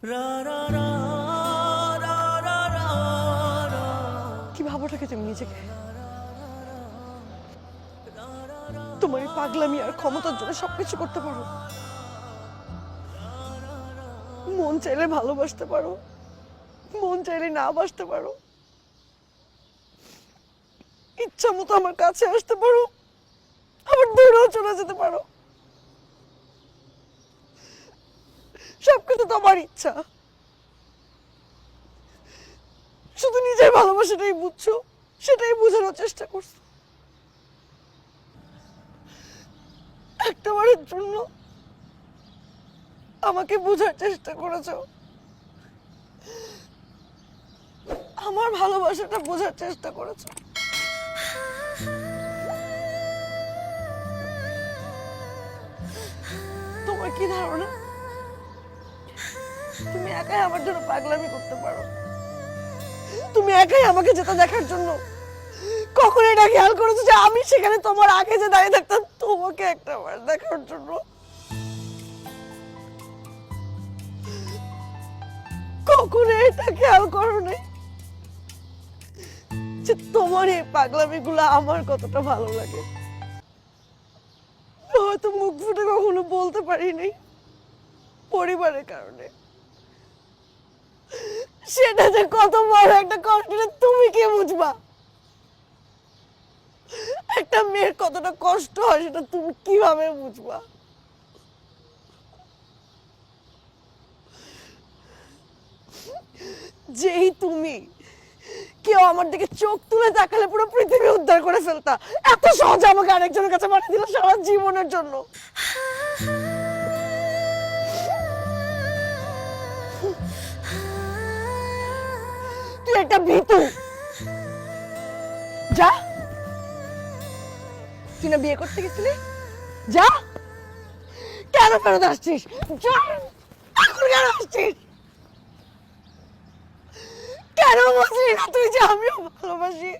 কি ভাবোটাকে তুমি নিজেকে? তোমার এই পাগলামি আর ক্ষমতার জন্য সবকিছু করতে পারো। মন চাইলে ভালোবাসতে পারো। মন চাইলে না বাসতে পারো। ইচ্ছা মতো আমার কাছে আসতে পারো। আবার দূরেও চলে যেতে পারো সবকিছু তোমার ইচ্ছা। শুধু নিজের ভালোবাসাটাই বুঝছ, সেটাই বোঝানোর চেষ্টা করছ। একটা বারের জন্য আমাকে বোঝার চেষ্টা করেছ। আমার ভালোবাসাটা বোঝার চেষ্টা করেছ। তোমার কি ধারণা? তুমি একাই আমার জন্য পাগলামি করতে পারো। তুমি একাই আমাকে যেতে দেখার জন্য। কখন এটা খেয়াল করেছ যে আমি সেখানে তোমার আগে যে দাঁড়িয়ে থাকতাম, তোমাকে একটা বার দেখার জন্য? কখনো এটা খেয়াল করো নাই যে তোমার এই পাগলামিগুলো আমার কতটা ভালো লাগে? হয়তো মুখ ফুটে কখনো বলতে পারিনি। পরিবারের কারণে। সেটা যে কত বড় একটা কষ্ট তুমি কে বুঝবা একটা মেয়ের কতটা কষ্ট হয় সেটা তুমি কীভাবে বুঝবা যেই তুমি কেউ আমার দিকে চোখ তুলে তাকালে পুরো পৃথিবী উদ্ধার করে ফেলতা এত সহজে আমাকে আরেকজনের কাছে পাঠিয়ে দিল সারা জীবনের জন্য একটা ভীতু। যা। তুই না বিয়ে করতে গেছিলি? যা। কেন ফেরত আসছিস? যা। এখন কেন আসছিস? কেন না তুই যে আমিও ভালোবাসি?